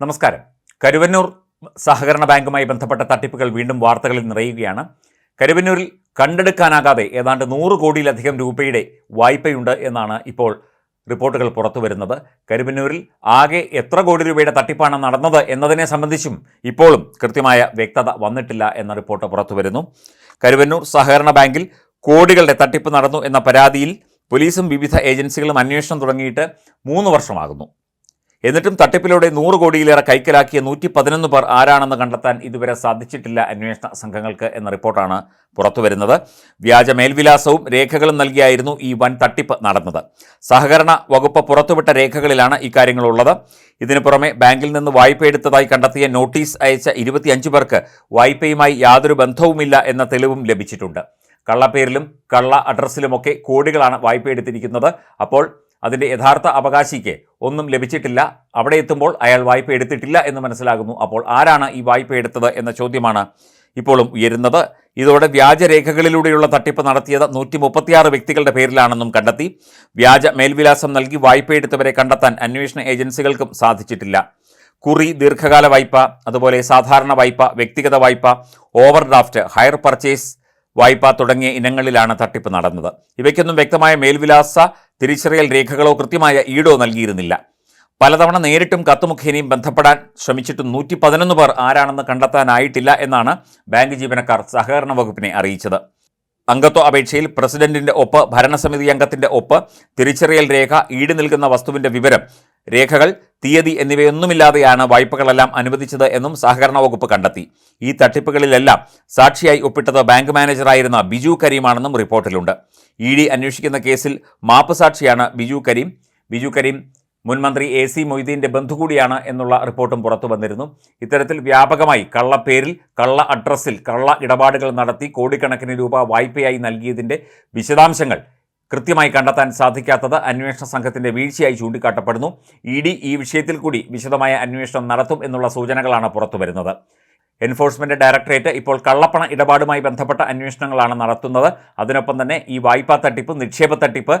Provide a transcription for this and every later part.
നമസ്കാരം. കരുവന്നൂർ സഹകരണ ബാങ്കുമായി ബന്ധപ്പെട്ട തട്ടിപ്പുകൾ വീണ്ടും വാർത്തകളിൽ നിറയുകയാണ്. കരുവന്നൂരിൽ കണ്ടെടുക്കാനാകാതെ ഏതാണ്ട് നൂറ് കോടിയിലധികം രൂപയുടെ വായ്പയുണ്ട് എന്നാണ് ഇപ്പോൾ റിപ്പോർട്ടുകൾ പുറത്തു വരുന്നത്. കരുവന്നൂരിൽ ആകെ എത്ര കോടി രൂപയുടെ തട്ടിപ്പാണ് നടന്നത് എന്നതിനെ സംബന്ധിച്ചും ഇപ്പോഴും കൃത്യമായ വ്യക്തത വന്നിട്ടില്ല എന്ന റിപ്പോർട്ട് പുറത്തു വരുന്നു. കരുവന്നൂർ സഹകരണ ബാങ്കിൽ കോടികളുടെ തട്ടിപ്പ് നടന്നു എന്ന പരാതിയിൽ പോലീസും വിവിധ ഏജൻസികളും അന്വേഷണം തുടങ്ങിയിട്ട് മൂന്ന് വർഷമാകുന്നു. എന്നിട്ടും തട്ടിപ്പിലൂടെ നൂറ് കോടിയിലേറെ കൈക്കലാക്കിയ നൂറ്റി പതിനൊന്ന് പേർ ആരാണെന്ന് കണ്ടെത്താൻ ഇതുവരെ സാധിച്ചിട്ടില്ല അന്വേഷണ സംഘങ്ങൾക്ക് എന്ന റിപ്പോർട്ടാണ് പുറത്തുവരുന്നത്. വ്യാജ മേൽവിലാസവും രേഖകളും നൽകിയായിരുന്നു ഈ വൻ തട്ടിപ്പ് നടന്നത്. സഹകരണ വകുപ്പ് പുറത്തുവിട്ട രേഖകളിലാണ് ഇക്കാര്യങ്ങളുള്ളത് ഇതിനു പുറമെ ബാങ്കിൽ നിന്ന് വായ്പ എടുത്തതായി കണ്ടെത്തിയ നോട്ടീസ് അയച്ച ഇരുപത്തിയഞ്ച് പേർക്ക് വായ്പയുമായി യാതൊരു ബന്ധവുമില്ല എന്ന തെളിവും ലഭിച്ചിട്ടുണ്ട്. കള്ളപ്പേരിലും കള്ള അഡ്രസ്സിലുമൊക്കെ കോടികളാണ് വായ്പ എടുത്തിരിക്കുന്നത്. അപ്പോൾ അതിന്റെ യഥാർത്ഥ അവകാശിക്ക് ഒന്നും ലഭിച്ചിട്ടില്ല. അവിടെ എത്തുമ്പോൾ അയാൾ വായ്പ എടുത്തിട്ടില്ല എന്ന് മനസ്സിലാകുന്നു. അപ്പോൾ ആരാണ് ഈ വായ്പ എടുത്തത് എന്ന ചോദ്യമാണ് ഇപ്പോഴും ഉയരുന്നത്. ഇതോടെ വ്യാജരേഖകളിലൂടെയുള്ള തട്ടിപ്പ് നടത്തിയത് നൂറ്റി മുപ്പത്തിയാറ് വ്യക്തികളുടെ പേരിലാണെന്നും കണ്ടെത്തി. വ്യാജ മേൽവിലാസം നൽകി വായ്പ എടുത്തവരെ കണ്ടെത്താൻ അന്വേഷണ ഏജൻസികൾക്കും സാധിച്ചിട്ടില്ല. കുറി ദീർഘകാല വായ്പ അതുപോലെ സാധാരണ വായ്പ വ്യക്തിഗത വായ്പ ഓവർഡ്രാഫ്റ്റ് ഹയർ പർച്ചേസ് വായ്പ തുടങ്ങിയ ഇനങ്ങളിലാണ് തട്ടിപ്പ് നടന്നത്. ഇവയ്ക്കൊന്നും വ്യക്തമായ മേൽവിലാസ തിരിച്ചറിയൽ രേഖകളോ കൃത്യമായ ഈടോ നൽകിയിരുന്നില്ല. പലതവണ നേരിട്ടും കത്തുമുഖേനയും ബന്ധപ്പെടാൻ ശ്രമിച്ചിട്ടും നൂറ്റി പതിനൊന്ന് പേർ ആരാണെന്ന് കണ്ടെത്താനായിട്ടില്ല എന്നാണ് ബാങ്ക് ജീവനക്കാർ സഹകരണ വകുപ്പിനെ അറിയിച്ചത്. അംഗത്വ അപേക്ഷയിൽ പ്രസിഡന്റിന്റെ ഒപ്പ് ഭരണസമിതി അംഗത്തിന്റെ ഒപ്പ് തിരിച്ചറിയൽ രേഖ ഈട് നിൽക്കുന്ന വസ്തുവിന്റെ വിവരം രേഖകൾ തീയതി എന്നിവയൊന്നുമില്ലാതെയാണ് വായ്പകളെല്ലാം അനുവദിച്ചത് എന്നും സഹകരണ വകുപ്പ് കണ്ടെത്തി. ഈ തട്ടിപ്പുകളിലെല്ലാം സാക്ഷിയായി ഒപ്പിട്ടത് ബാങ്ക് മാനേജറായിരുന്ന ബിജു കരീമാണെന്നും റിപ്പോർട്ടിലുണ്ട്. ഇ ഡി അന്വേഷിക്കുന്ന കേസിൽ മാപ്പ് സാക്ഷിയാണ് ബിജു കരീം. ബിജു കരീം മുൻ മന്ത്രി എ സി മൊയ്തീന്റെ ബന്ധു കൂടിയാണ് എന്നുള്ള റിപ്പോർട്ടും പുറത്തു വന്നിരുന്നു. ഇത്തരത്തിൽ വ്യാപകമായി കള്ളപ്പേരിൽ കള്ള അഡ്രസ്സിൽ കള്ള ഇടപാടുകൾ നടത്തി കോടിക്കണക്കിന് രൂപ വായ്പയായി നൽകിയതിന്റെ വിശദാംശങ്ങൾ കൃത്യമായി കണ്ടെത്താൻ സാധിക്കാത്തത് അന്വേഷണ സംഘത്തിന്റെ വീഴ്ചയായി ചൂണ്ടിക്കാട്ടപ്പെടുന്നു. ഇ ഡി ഈ വിഷയത്തിൽ കൂടി വിശദമായ അന്വേഷണം നടത്തും എന്നുള്ള സൂചനകളാണ് പുറത്തു വരുന്നത്. എൻഫോഴ്സ്മെന്റ് ഡയറക്ടറേറ്റ് ഇപ്പോൾ കള്ളപ്പണ ഇടപാടുമായി ബന്ധപ്പെട്ട അന്വേഷണങ്ങളാണ് നടത്തുന്നത്. അതിനൊപ്പം തന്നെ ഈ വായ്പാ തട്ടിപ്പ് നിക്ഷേപ തട്ടിപ്പ്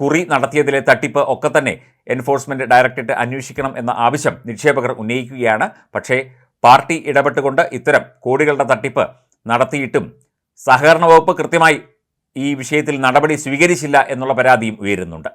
കുറി നടത്തിയതിലെ തട്ടിപ്പ് ഒക്കെ തന്നെ എൻഫോഴ്സ്മെന്റ് ഡയറക്ടറേറ്റ് അന്വേഷിക്കണം എന്ന ആവശ്യം നിക്ഷേപകർ ഉന്നയിക്കുകയാണ്. പക്ഷേ പാർട്ടി ഇടപെട്ടുകൊണ്ട് ഇത്തരം കോടികളുടെ തട്ടിപ്പ് നടത്തിയിട്ടും സഹകരണ വകുപ്പ് കൃത്യമായി ഈ വിഷയത്തിൽ നടപടി സ്വീകരിച്ചില്ല എന്നുള്ള പരാതിയും ഉയരുന്നുണ്ട്.